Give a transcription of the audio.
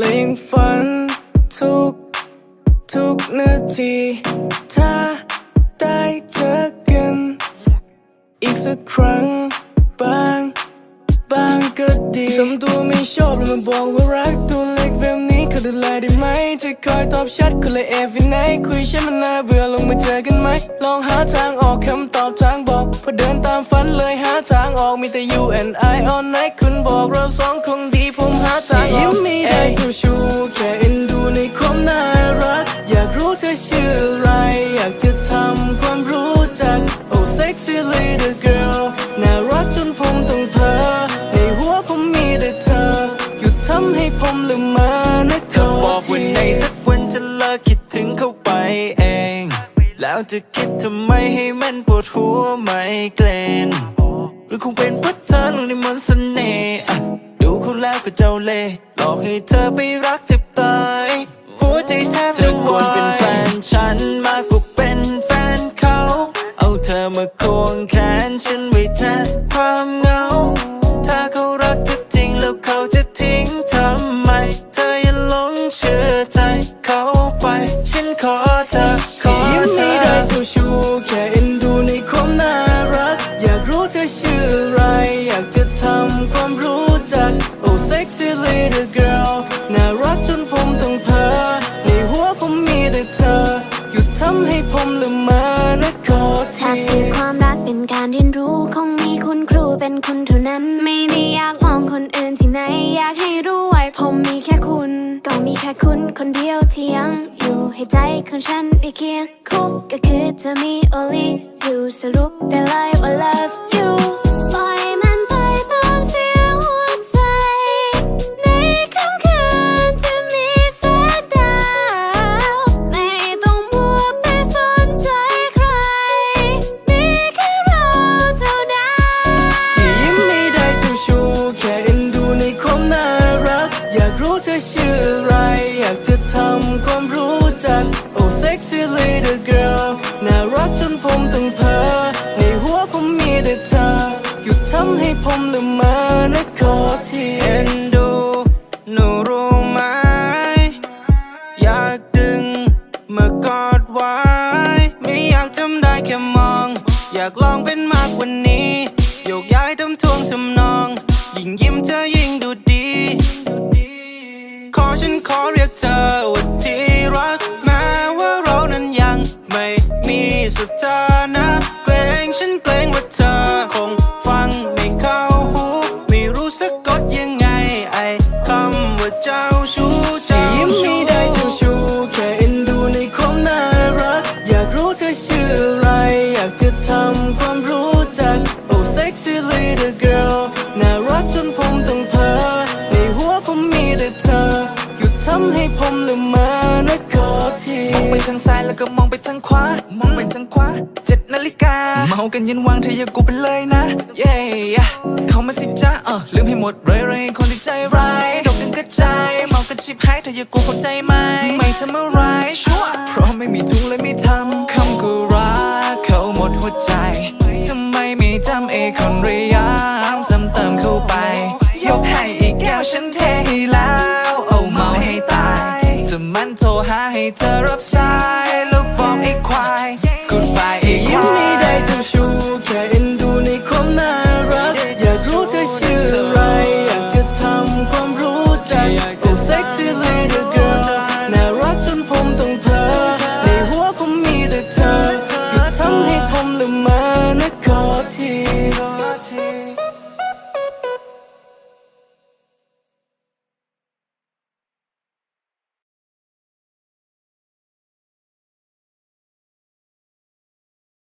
และยังฝันทุก ทุกนาที ถ้าได้เจอกัน อีกสักครั้งบางบางก็ดีทำตัวไม่ชอบแล้วมาบอกว่ารักตัวเล็กแบบนี้เขาดูแลได้ไหมจะคอยตอบชัดคนละเอฟไนคุยฉันมันน่าเบื่อลงมาเจอกันไหม ลองหาทางออกคำตอบทางบอกพอเดินตามฝันเลยหาทางออกมีแต่ you and I all night คุณบอกเราสองคงดีาวจะคิดทำไมให้มันปวดหัวไม่เกลนหรือคงเป็นเพราะเธอลงในมนต์เสน่ห์อะดูเขาแล้วก็เจ้าเล่ห์หลอกให้เธอไปรักเจ็บตายหัวใจแทบจะควรเป็นแฟนฉันมากกว่าเป็นแฟนเขา เอาเธอมาควงแขนฉันไว้ เธอชื่ออะไร อยากจะทำความรู้จัก oh sexy little girl น่ารักจนผมต้องเพ้อในหัวผมมีแต่เธอ หยุดทำให้ผมลืมมานะขอถ้าทีคือความรักเป็นการเรียนรู้คงมีคุณครูเป็นคุณเท่านั้น ไม่ได้อยากมองคนอื่นที่ไหน อยากให้รู้ไว้ผมมีแค่คุณ ก็มีแค่คุณคนเดียวที่ยังอยู่ให้ใจของฉันได้เคียงคู่ก็คือจะมี only you สรุปได้เลย girl น่ารักจนผมต้องเพ้อในหัวผมมีแต่เธอหยุดทำให้ผมลืมมานะขอทีำให้ผมลืมมานะขอทีมองไปทางซ้ายแล้วก็มองไปทางขวามองไปทางขวาเจ็ดนาฬิกาเมากันยันวางเธออย่ากูไปเลยนะ เย้เข้ามาสิจ้าเออลืมให้หมดเลยเลยคนที่ใจร้าย หา